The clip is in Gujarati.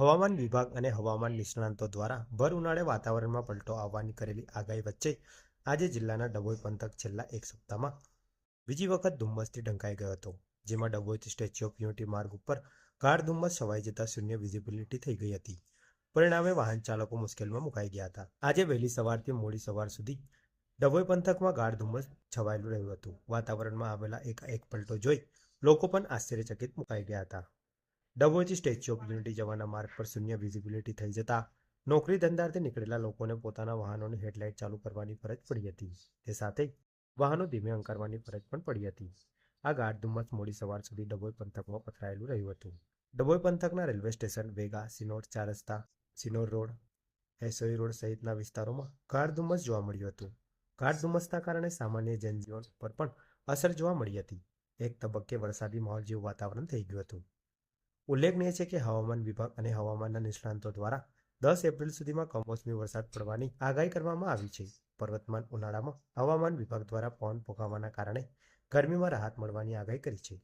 હવામાન વિભાગ અને હવામાન નિષ્ણાંતો દ્વારા ભર ઉનાળે વાતાવરણમાં પલટો આવવાની કરેલી આગાહી વચ્ચે આજે જિલ્લાના ડભોઈ પંથક છેલ્લા એક સપ્તાહમાં બીજી વખત ધુમ્મસથી ઢંકાઈ ગયો હતો, જેમાં ડભોઈથી સ્ટેચ્યુ ઓફ યુનિટી માર્ગ ઉપર ગાઢ ધુમ્મસ છવાઈ જતા શૂન્ય વિઝિબિલિટી થઈ ગઈ હતી. પરિણામે વાહન ચાલકો મુશ્કેલીમાં મુકાઈ ગયા હતા. આજે વહેલી સવારથી મોડી સવાર સુધી ડભોઈ પંથકમાં ગાઢ ધુમ્મસ છવાયેલું રહ્યું હતું. વાતાવરણમાં આવેલા એક એક પલટો જોઈ લોકો પણ આશ્ચર્યચકિત મુકાઈ ગયા હતા. ડભોઈથી સ્ટેચ્યુ ઓફ યુનિટી જવાના માર્ગ પર શૂન્ય વિઝિબિલિટી થઈ જતા નોકરી ધંધાર્થે નીકળેલા લોકોને પોતાના વાહનોની હેડલાઇટ ચાલુ કરવાની ફરજ પડી હતી. તે સાથે વાહનો ધીમે અંકારવાની ફરજ પણ પડી હતી. આ ગાઢ ધુમ્મસ મોડી સવાર સુધી ડભોઈ પંથકમાં પથરાયેલું રહ્યું હતું. ડભોઈ પંથકના રેલવે સ્ટેશન વેગા, સિનોર ચાર રસ્તા, સિનોર રોડ એસોઈ રોડ સહિતના વિસ્તારોમાં ગાઢ ધુમ્મસ જોવા મળ્યું હતું. ગાઢ ધુમ્મસના કારણે સામાન્ય જનજીવન પર પણ અસર જોવા મળી હતી. એક તબક્કે વરસાદી માહોલ જેવું વાતાવરણ થઈ ગયું હતું. ઉલ્લેખનીય છે કે હવામાન વિભાગ અને હવામાનના નિષ્ણાંતો દ્વારા દસ એપ્રિલ સુધીમાં કમોસમી વરસાદ પડવાની આગાહી કરવામાં આવી છે. પર્વતમાન ઉનાળામાં હવામાન વિભાગ દ્વારા પવન ફૂંકાવાના કારણે ગરમીમાં રાહત મળવાની આગાહી કરી છે.